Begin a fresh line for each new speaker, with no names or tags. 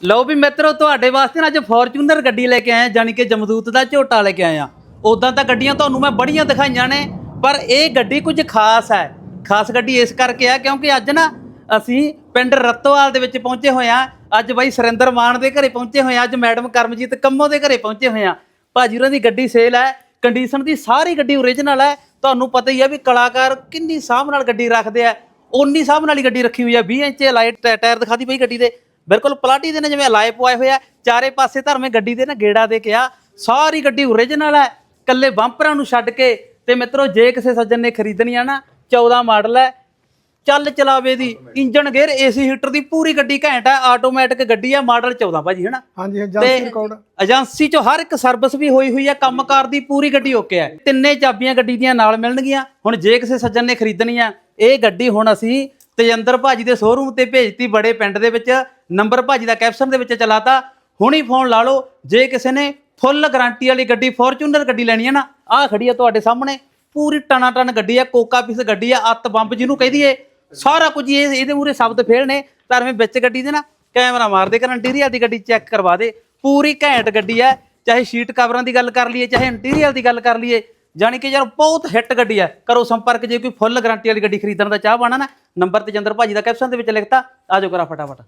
ਲਓ ਵੀ ਮਿੱਤਰੋ, ਤੁਹਾਡੇ ਵਾਸਤੇ ਨਾ ਅੱਜ ਫੋਰਚੂਨਰ ਗੱਡੀ ਲੈ ਕੇ ਆਏ ਜਾਨੀ ਕਿ ਜਮਦੂਤ ਦਾ ਝੋਟਾ ਲੈ ਕੇ ਆਏ ਆ ਉਦਾਂ ਤਾਂ ਗੱਡੀਆਂ ਤੁਹਾਨੂੰ ਮੈਂ ਬੜੀਆਂ ਦਿਖਾਈਆਂ ਨੇ, ਪਰ ਇਹ ਗੱਡੀ ਕੁਝ ਖਾਸ ਹੈ। ਖਾਸ ਗੱਡੀ ਇਸ ਕਰਕੇ ਆ, ਕਿਉਂਕਿ ਅੱਜ ਨਾ ਅਸੀਂ ਪਿੰਡ ਰਤੋਵਾਲ ਦੇ ਵਿੱਚ ਪਹੁੰਚੇ ਹੋਏ ਆ ਅੱਜ ਬਾਈ ਸੁਰਿੰਦਰ ਮਾਨ ਦੇ ਘਰੇ ਪਹੁੰਚੇ ਹੋਏ ਆ ਅੱਜ ਮੈਡਮ ਕਰਮਜੀਤ ਕੰਮੋ ਦੇ ਘਰੇ ਪਹੁੰਚੇ ਹੋਏ ਆ ਭਾਜੀ, ਉਹਨਾਂ ਦੀ ਗੱਡੀ ਸੇਲ ਹੈ ਕੰਡੀਸ਼ਨ ਦੀ ਸਾਰੀ ਗੱਡੀ ਓਰੀਜਨਲ ਹੈ। ਤੁਹਾਨੂੰ ਪਤਾ ਹੀ ਆ ਵੀ ਕਲਾਕਾਰ ਕਿੰਨੀ ਸਾਂਭ ਨਾਲ ਗੱਡੀ ਰੱਖਦੇ ਆ। ਓਨੀ ਸਾਂਭ ਨਾਲ ਹੀ ਗੱਡੀ ਰੱਖੀ ਹੋਈ ਆ 20 ਇੰਚ ਲਾਈਟ ਟਾਇਰ ਦਿਖਾਦੀ ਪਈ ਗੱਡੀ ਦੇ। ਬਿਲਕੁਲ ਪਲਾਟੀ ਦੇ ਨੇ ਜਿਵੇਂ ਅਲਾਏ ਪਵਾਏ ਹੋਏ ਆ। ਚਾਰੇ ਪਾਸੇ ਧਰਮੇ ਗੱਡੀ ਦੇ ਨਾ ਗੇੜਾ ਦੇ ਕੇ ਆ। ਸਾਰੀ ਗੱਡੀ ਓਰੀਜਨਲ ਹੈ ਕੱਲੇ ਬੰਪਰਾਂ ਨੂੰ ਛੱਡ ਕੇ ਤੇ ਮਿੱਤਰੋ ਜੇ ਕਿਸੇ ਸੱਜਣ ਨੇ ਖਰੀਦਣੀ ਆ ਨਾ 14 ਮਾਡਲ ਹੈ ਚੱਲ ਚਲਾਵੇ ਦੀ ਇੰਜਨ ਗੇਅਰ ਏਸੀ ਹੀਟਰ ਦੀ ਪੂਰੀ ਗੱਡੀ ਘੈਂਟ ਹੈ ਆਟੋਮੈਟਿਕ ਗੱਡੀ ਆ ਮਾਡਲ 14 ਭਾਜੀ ਹੈਨਾ?
ਹਾਂਜੀ ਏਜੰਸੀ ਰਿਕਾਰਡ
ਏਜੰਸੀ ਚੋਂ ਹਰ ਇੱਕ ਸਰਵਿਸ ਵੀ ਹੋਈ ਹੋਈ ਹੈ ਕੰਮਕਾਰ ਦੀ ਪੂਰੀ ਗੱਡੀ ਓਕੇ ਹੈ ਤਿੰਨੇ ਚਾਬੀਆਂ ਗੱਡੀ ਦੀਆਂ ਨਾਲ ਮਿਲਣਗੀਆਂ। ਹੁਣ ਜੇ ਕਿਸੇ ਸੱਜਣ ਨੇ ਖਰੀਦਣੀ ਆ ਇਹ ਗੱਡੀ ਹੁਣ ਅਸੀਂ ਤੇਜਿੰਦਰ ਭਾਜੀ ਦੇ ਸ਼ੋਰੂਮ ਤੇ ਭੇਜਤੀ ਬੜੇ ਪਿੰਡ ਦੇ ਵਿੱਚ, ਨੰਬਰ ਭਾਜੀ ਦਾ ਕੈਪਸ਼ਨ ਦੇ ਵਿੱਚ ਚਲਾਤਾ, ਹੁਣੀ ਫੋਨ ਲਾ ਲਓ, ਜੇ ਕਿਸੇ ਨੇ ਫੁੱਲ ਗਾਰੰਟੀ ਵਾਲੀ ਗੱਡੀ ਫੋਰਚੂਨਰ ਗੱਡੀ ਲੈਣੀ ਹੈ ਨਾ, ਆਹ ਖੜੀ ਆ ਤੁਹਾਡੇ ਸਾਹਮਣੇ, ਪੂਰੀ ਟਨਾ ਟਨ ਗੱਡੀ ਆ, ਕੋਕਾ ਪੀਸ ਗੱਡੀ ਆ, ਅੱਤ ਬੰਬ ਜਿਹਨੂੰ ਕਹਦੀ ਏ ਸਾਰਾ ਕੁਝ ਇਹ, ਇਹਦੇ ਮੂਰੇ ਸ਼ਬਦ ਫੇਲ ਨੇ ਧਰਮੇ ਵਿੱਚ ਗੱਡੀ ਦੇ ਨਾ ਕੈਮਰਾ ਮਾਰ ਦੇ ਕਰ ਇੰਟੀਰੀਅਰ ਦੀ ਗੱਡੀ ਚੈੱਕ ਕਰਵਾ ਦੇ, ਪੂਰੀ ਘੈਂਟ ਗੱਡੀ ਹੈ ਚਾਹੇ ਸ਼ੀਟ ਕਵਰਾਂ ਦੀ ਗੱਲ ਕਰ ਲਈਏ, ਚਾਹੇ ਇੰਟੀਰੀਅਰ ਦੀ ਗੱਲ ਕਰ ਲਈਏ ਜਾਣੀ ਕਿ ਯਾਰ ਬਹੁਤ ਹਿੱਟ ਗੱਡੀ ਹੈ ਕਰੋ ਸੰਪਰਕ, ਜੇ ਕੋਈ ਫੁੱਲ ਗਾਰੰਟੀ ਵਾਲੀ ਗੱਡੀ ਖਰੀਦਣ ਦਾ ਚਾਹ ਬਾਣਾ ਨਾ ਨੰਬਰ ਤੇ ਜੰਦਰ ਭਾਜੀ ਦਾ ਕੈਪਸ਼ਨ ਦੇ ਵਿੱਚ ਲਿਖਤਾ ਆਜੋ ਕਰਾ ਫਟਾਫਟ।